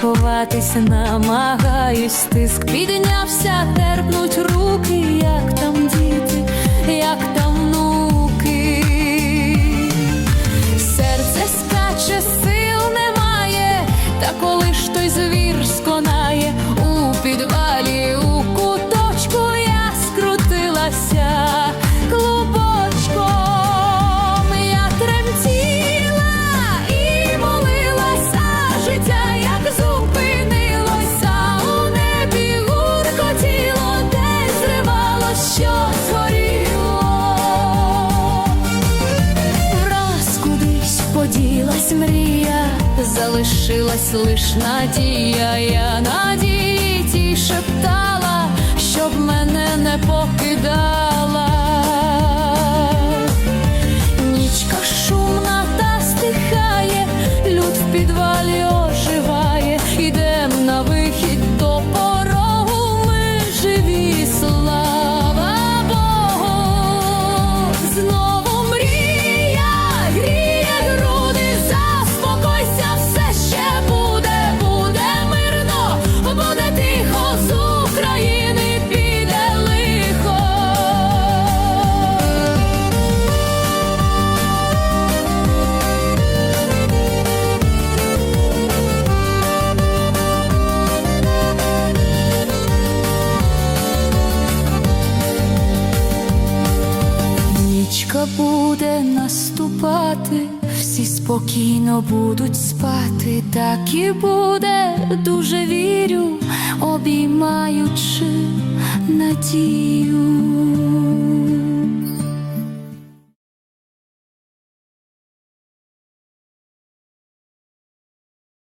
Десь сховатись намагаюсь, тиск піднявся, терпнуть руки, поділась мрія, залишилась лиш надія, я надії ті шептала, щоб мене не покидала. Нічка шумна та стихає, люд в підвалі Нічка буде наступати, всі спокійно будуть спати, так і буде, дуже вірю, обіймаючи надію.